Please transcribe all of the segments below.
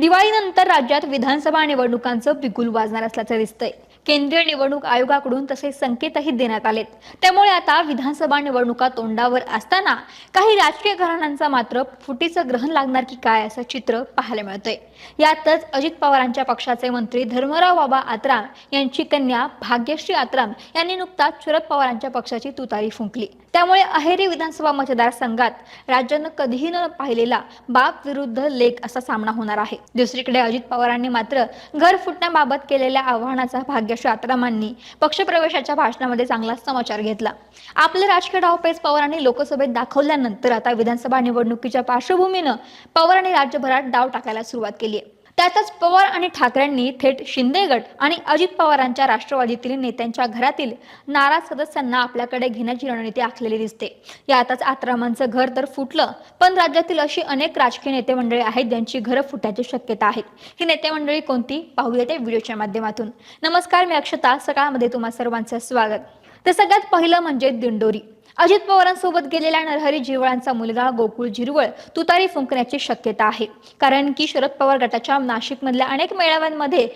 दिवाळीनंतर राज्यात विधानसभा निवडणुकांचं बिगुल वाजणार असल्याचं दिसतंय. केंद्रीय निवडणूक आयोगाकडून तसे संकेतही देण्यात आलेत. त्यामुळे आता विधानसभा निवडणुका तोंडावर असताना काही राजकीय घराण्यांचा मात्र फुटीचं ग्रहण लागणार की काय असं चित्र पाहायला मिळतंय. यातच अजित पवारांच्या पक्षाचे मंत्री धर्मराव बाबा आत्राम यांची कन्या भाग्यश्री आत्राम यांनी नुकताच शरद पवारांच्या पक्षाची तुतारी फुंकली. त्यामुळे अहेरी विधानसभा मतदारसंघात राज्यानं कधीही न पाहिलेला बाप विरुद्ध लेख असा सामना होणार आहे. दुसरीकडे अजित पवारांनी मात्र घर फुटण्याबाबत केलेल्या आव्हानाचा भाग्य शात्रामांनी पक्षप्रवेशाच्या भाषणामध्ये चांगला समाचार घेतला. आपलं राजकीय डावपेच पवारांनी लोकसभेत दाखवल्यानंतर आता विधानसभा निवडणुकीच्या पार्श्वभूमीनं पवारांनी राज्यभरात डाव टाकायला सुरुवात केली आहे. त्यातच पवार आणि ठाकरेंनी थेट शिंदे गट आणि अजित पवारांच्या राष्ट्रवादीतील नेत्यांच्या घरातील नाराज सदस्यांना आपल्याकडे घेण्याची रणनीती आखलेली दिसते. यातच आत्रामांचं घर तर फुटलं पण राज्यातील अशी अनेक राजकीय नेते मंडळी आहेत ज्यांची घरं फुटण्याची शक्यता आहे. ही नेते मंडळी कोणती? पाहूया त्या व्हिडिओच्या माध्यमातून. नमस्कार मी अक्षता. सकाळमध्ये तुम्हा सर्वांचं स्वागत. तर सगळ्यात पहिलं म्हणजे दिंडोरी. अजित पवारांसोबत गेलेल्या नरहरी झिरवळांचा मुलगा गोकुळ झिरवळ तुतारी फुंकण्याची शक्यता आहे. कारण की शरद पवार गटाच्या नाशिकमधल्या अनेक मेळाव्यांमध्ये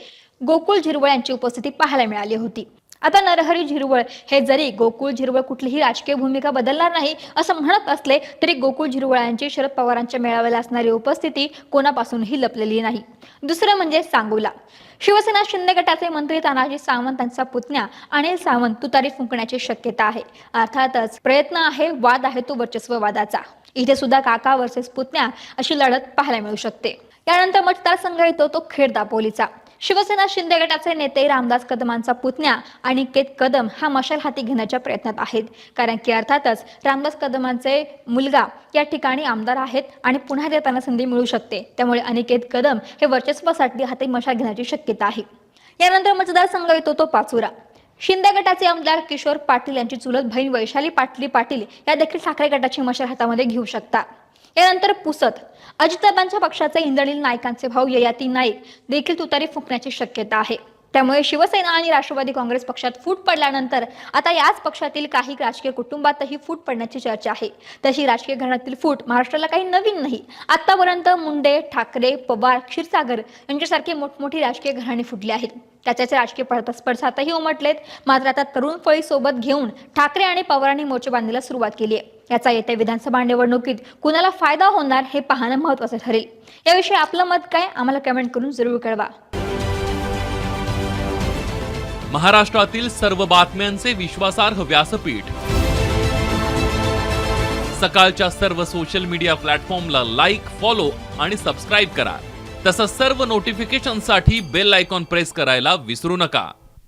गोकुळ झिरवळ यांची उपस्थिती पाहायला मिळाली होती. आता नरहरी झिरवळ हे जरी गोकुळ झिरवळ कुठलीही राजकीय भूमिका बदलणार नाही असं म्हणत असले तरी गोकुळ झिरवळांची शरद पवारांच्या मेळाव्याला असणारी उपस्थिती कोणापासूनही लपलेली नाही. दुसरं म्हणजे सांगोला. शिवसेना शिंदे गटाचे मंत्री तानाजी सावंत यांचा पुतण्या अनिल सावंत तुतारी फुंकण्याची शक्यता आहे. अर्थातच प्रयत्न आहे वाद आहे तो वर्चस्व वादाचा इथे सुद्धा काका वर्सेस पुतण्या अशी लढत पाहायला मिळू शकते. त्यानंतर मतदारसंघ येतो तो खेड दापोलीचा. शिवसेना शिंदे गटाचे नेते रामदास कदमांचा पुतण्या आणि केत कदम हा मशाल हाती घेण्याच्या प्रयत्नात आहेत. कारण की अर्थातच रामदास कदमांचे मुलगा या ठिकाणी आमदार आहेत आणि पुन्हा देताना संधी मिळू शकते. त्यामुळे अनिकेत कदम हे वर्चस्वासाठी हाती मशाल घेण्याची शक्यता आहे. यानंतर मतदारसंघ येतो तो पाचुरा. शिंदे गटाचे आमदार किशोर पाटील यांची चुलत बहीण वैशाली पाटली पाटील या देखील ठाकरे गटाची मशाल हातामध्ये घेऊ शकतात यानंतर पुसत अजितदादांच्या पक्षाचे इंद्रनील नाईकांचे भाऊ ययाती नाईक देखील तुतारी फुंकण्याची शक्यता आहे. त्यामुळे शिवसेना आणि राष्ट्रवादी काँग्रेस पक्षात फूट पडल्यानंतर आता याच पक्षातील काही राजकीय कुटुंबातही फूट पडण्याची चर्चा आहे. तशी राजकीय घराण्यातील फूट महाराष्ट्राला काही नवीन नाही. आतापर्यंत मुंडे ठाकरे पवार क्षीरसागर यांच्यासारखे मोठमोठी राजकीय घराणी फुटली आहेत. त्याच्याचे राजकीय स्पर्धातही उमटलेत. मात्र आता तरुण फळी सोबत घेऊन ठाकरे आणि पवारांनी मोर्चे बांधण्याला सुरुवात केली आहे. याचा येत्या विधानसभा निवडणुकीत कुणाला फायदा होणार हे पाहणं महत्वाचं ठरेल. याविषयी आपलं मत काय आम्हाला कमेंट करून जरूर कळवा. महाराष्ट्रातील सर्व बातम्यांचे विश्वासार्ह व्यासपीठ. सकाळच्या सर्व सोशल मीडिया प्लॅटफॉर्मला लाईक फॉलो आणि सबस्क्राईब करा. तसंच सर्व नोटिफिकेशनसाठी बेल आयकॉन प्रेस करायला विसरू नका.